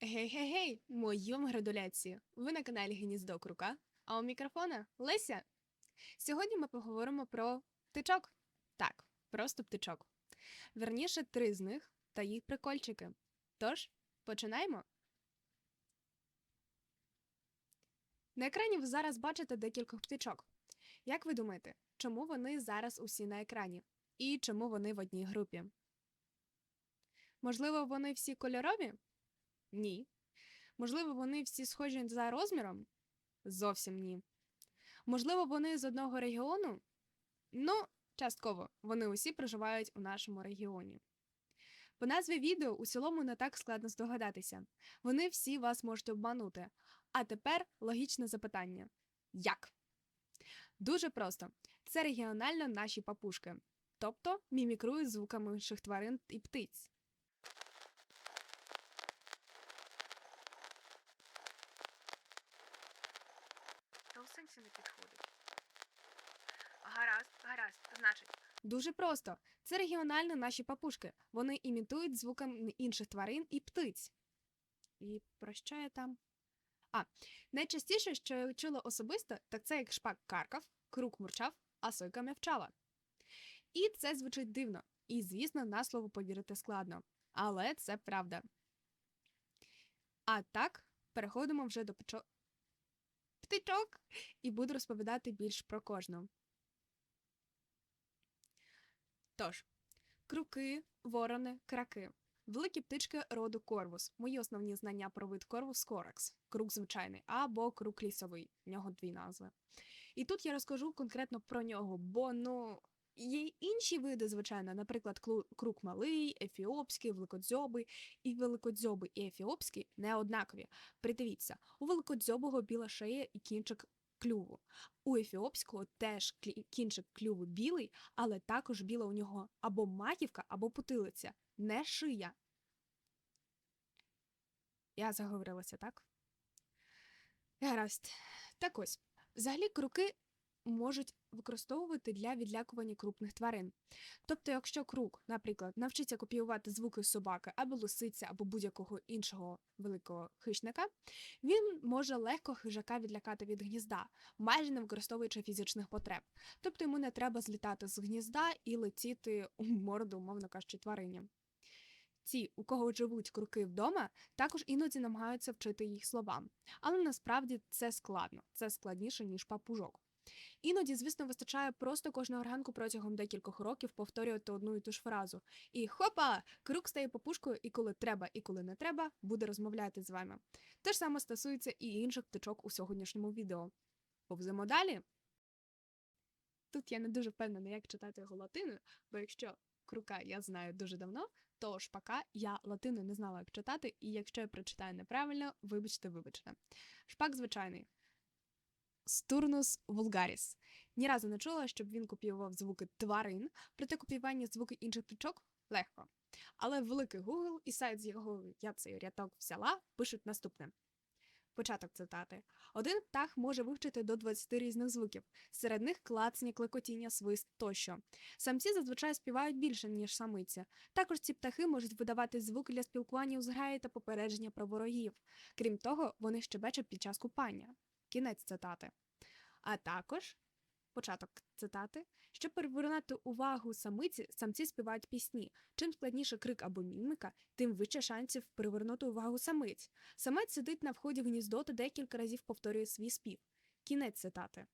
Гей-гей-гей, мої вам градуляції! Ви на каналі Гніздо Крука, а у мікрофона Леся. Сьогодні ми поговоримо про птичок. Так, просто птичок. Верніше, три з них та їх прикольчики. Тож, починаємо. На екрані ви зараз бачите декількох птичок. Як ви думаєте, чому вони зараз усі на екрані? І чому вони в одній групі? Можливо, вони всі кольорові? Ні. Можливо, вони всі схожі за розміром? Зовсім ні. Можливо, вони з одного регіону? Ну, частково. Вони усі проживають у нашому регіоні. По назві відео у цілому не так складно здогадатися. Вони всі вас можуть обманути. А тепер логічне запитання: як? Дуже просто. Це регіонально наші папушки, тобто мімікрують звуками інших тварин і птиць. Та у сенсі не підходить. Гаразд, гаразд, значить. Дуже просто. Це регіонально наші папушки. Вони імітують звуками інших тварин і птиць. І про що я там? А, найчастіше, що я чула особисто, так це як шпак каркав, крук мурчав, а сойка м'явчала. І це звучить дивно. І, звісно, на слово повірити складно. Але це правда. А так, переходимо вже до печо... птичок і буду розповідати більш про кожну. Тож, круки, ворони, краки. Великі птички роду корвус. Мої основні знання про вид корвус коракс. Крук звичайний або крук лісовий. В нього дві назви. І тут я розкажу конкретно про нього, бо ну. Є інші види, звичайно, наприклад, крук малий, ефіопський, великодзьобий. І великодзьобий і ефіопський не однакові. Придивіться, у великодзьобого біла шия і кінчик клюву. У ефіопського теж кінчик клюву білий, але також біла у нього або маківка, або потилиця, не шия. Я заговорилася, так? Гаразд. Так ось, взагалі круки можуть використовувати для відлякування крупних тварин. Тобто, якщо крук, наприклад, навчиться копіювати звуки собаки або лисиці, або будь-якого іншого великого хищника, він може легко хижака відлякати від гнізда, майже не використовуючи фізичних потреб. Тобто йому не треба злітати з гнізда і летіти у морду, умовно кажучи, тварині. Ті, у кого живуть круки вдома, також іноді намагаються вчити їх словам. Але насправді це складно, це складніше, ніж папужок. Іноді, звісно, вистачає просто кожного ранку протягом декількох років повторювати одну і ту ж фразу. І хопа! Крук стає попушкою, і коли треба, і коли не треба, буде розмовляти з вами. Те ж саме стосується і інших птичок у сьогоднішньому відео. Повземо далі. Тут я не дуже впевнена, як читати його латиною, бо якщо крука я знаю дуже давно, то шпака я латину не знала, як читати, і якщо я прочитаю неправильно, вибачте, вибачте. Шпак звичайний. Стурнус вулгаріс. Ні разу не чула, щоб він копіював звуки тварин, проте копіювання звуки інших птичок легко. Але великий Google і сайт, з якого я цей рядок взяла, пишуть наступне. Початок цитати. Один птах може вивчити до 20 різних звуків. Серед них клацання, клекотіння, свист тощо. Самці зазвичай співають більше, ніж самиці. Також ці птахи можуть видавати звуки для спілкування у зграї та попередження про ворогів. Крім того, вони щебечуть під час купання. Кінець цитати. А також початок цитати. Щоб привернути увагу самиці, самці співають пісні. Чим складніше крик або міміка, тим вище шансів привернути увагу самиць. Самець сидить на вході в гніздо та декілька разів повторює свій спів. Кінець цитати.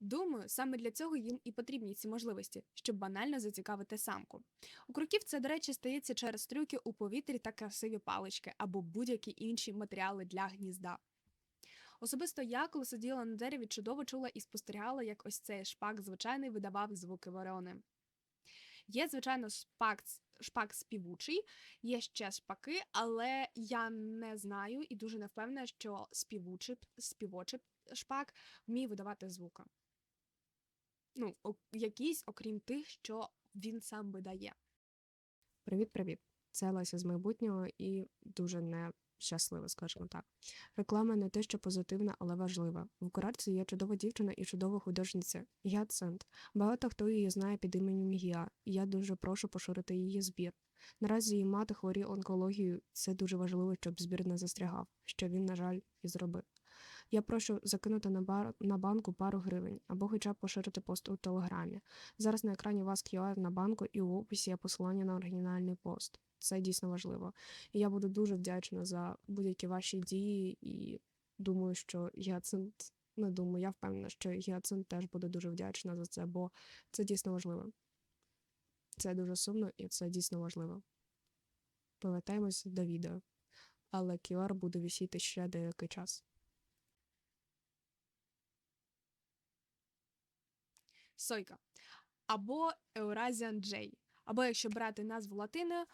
Думаю, саме для цього їм і потрібні ці можливості, щоб банально зацікавити самку. У кроків це, до речі, стається через трюки у повітрі та красиві палички або будь-які інші матеріали для гнізда. Особисто я, коли сиділа на дереві, чудово чула і спостерігала, як ось цей шпак звичайний видавав звуки ворони. Є, звичайно, шпак, шпак співучий, є ще шпаки, але я не знаю і дуже не впевнена, що співучий, співочий шпак вміє видавати звуки. Ну, якісь, окрім тих, що він сам видає. Привіт-привіт. Це Леся з майбутнього і дуже не щаслива, скажімо так. Реклама не те, що позитивна, але важлива. В Курарці є чудова дівчина і чудова художниця Гіацинт. Багато хто її знає під іменем Гіа, і я дуже прошу поширити її збір. Наразі її мати хворіє онкологією, це дуже важливо, щоб збір не застрягав, що він, на жаль, і зробив. Я прошу закинути на, бар... на банку пару гривень або хоча б поширити пост у телеграмі. Зараз на екрані у вас QR на банку і у описі є посилання на оригінальний пост. Це дійсно важливо. І я буду дуже вдячна за будь-які ваші дії, і думаю, що Гіацинт, не думаю, я впевнена, що Гіацинт теж буде дуже вдячна за це, бо це дійсно важливо. Це дуже сумно і це дійсно важливо. Повертаємось до відео, але QR буде висіти ще деякий час. Сойка. Або Eurasian Jay. Або, якщо брати назву латиною,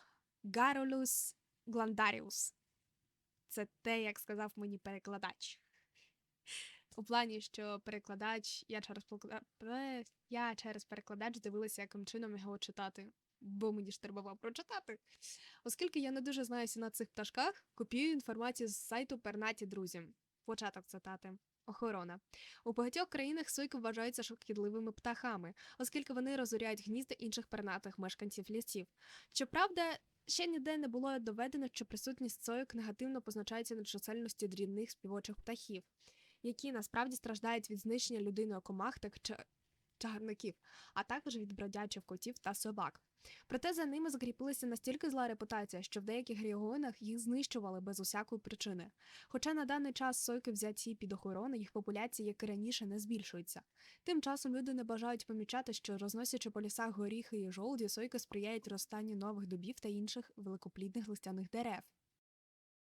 Garrulus glandarius. Це те, як сказав мені перекладач. У плані, що перекладач, я через е, я через перекладач дивилася, яким чином його читати, бо мені ж треба було прочитати. Оскільки я не дуже знаюся на цих пташках, копіюю інформацію з сайту Пернаті друзі. Початок цитати. Охорона. У багатьох країнах сойки вважаються шкідливими птахами, оскільки вони розоряють гнізда інших пернатих мешканців лісів. Щоправда, ще ніде не було доведено, що присутність сойок негативно позначається на чисельності дрібних співочих птахів, які насправді страждають від знищення людиною комах та чагарників, а також від бродячих котів та собак. Проте за ними закріпилася настільки зла репутація, що в деяких регіонах їх знищували без усякої причини. Хоча на даний час сойки взяті під охорону, їх популяція, як і раніше, не збільшується. Тим часом люди не бажають помічати, що розносячи по лісах горіхи і жолуді, сойки сприяють ростанню нових дубів та інших великоплідних листяних дерев.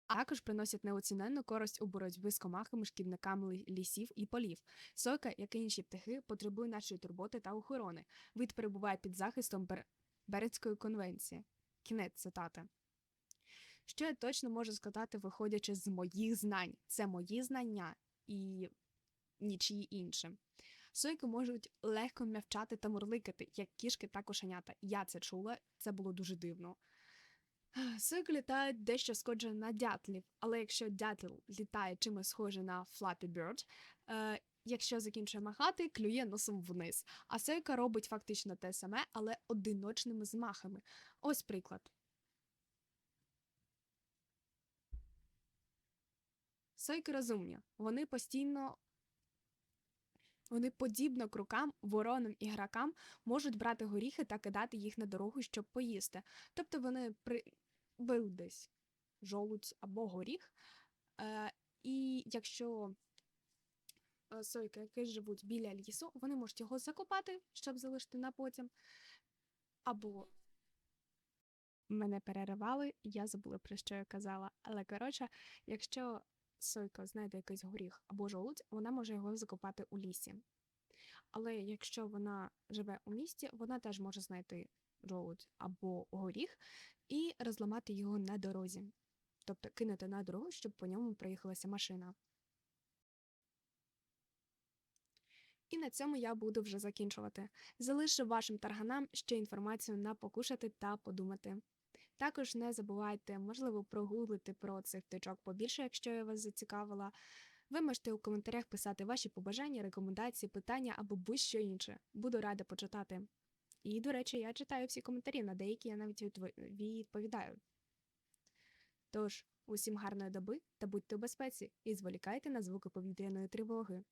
А також приносять неоціненну користь у боротьбі з комахами, шкідниками лісів і полів. Сойка, як і інші птахи, потребує нашої турботи та охорони. Вид перебуває під захистом Бер... Берецької конвенції. Кінець цитати. Що я точно можу сказати, виходячи з моїх знань? Це мої знання і нічиї інші. Сойки можуть легко м'явчати та мурликати, як кішки та кошенята. Я це чула, це було дуже дивно. Сойки літають дещо схоже на дятлів, але якщо дятел літає чимось схоже на Flappy Bird, е, якщо закінчує махати, клює носом вниз. А сойка робить фактично те саме, але одиночними змахами. Ось приклад. Сойки розумні. Вони постійно. Вони подібно крукам, воронам і гракам можуть брати горіхи та кидати їх на дорогу, щоб поїсти. Тобто вони при... беруть десь жолудь або горіх. Е, і якщо е, сойки, які живуть біля лісу, вони можуть його закопати, щоб залишити на потім. Або мене переривали, я забула про що я казала. Але коротше, якщо сойка знайде якийсь горіх або жолудь, вона може його закопати у лісі. Але якщо вона живе у місті, вона теж може знайти жолудь або горіх і розламати його на дорозі. Тобто кинути на дорогу, щоб по ньому проїхалася машина. І на цьому я буду вже закінчувати. Залишу вашим тарганам ще інформацію на покушати та подумати. Також не забувайте, можливо, прогуглити про цих птичок побільше, якщо я вас зацікавила. Ви можете у коментарях писати ваші побажання, рекомендації, питання або будь-що інше. Буду рада почитати. І, до речі, я читаю всі коментарі, на деякі я навіть відповідаю. Тож, усім гарної доби та будьте у безпеці і зволікайте на звуки повітряної тривоги.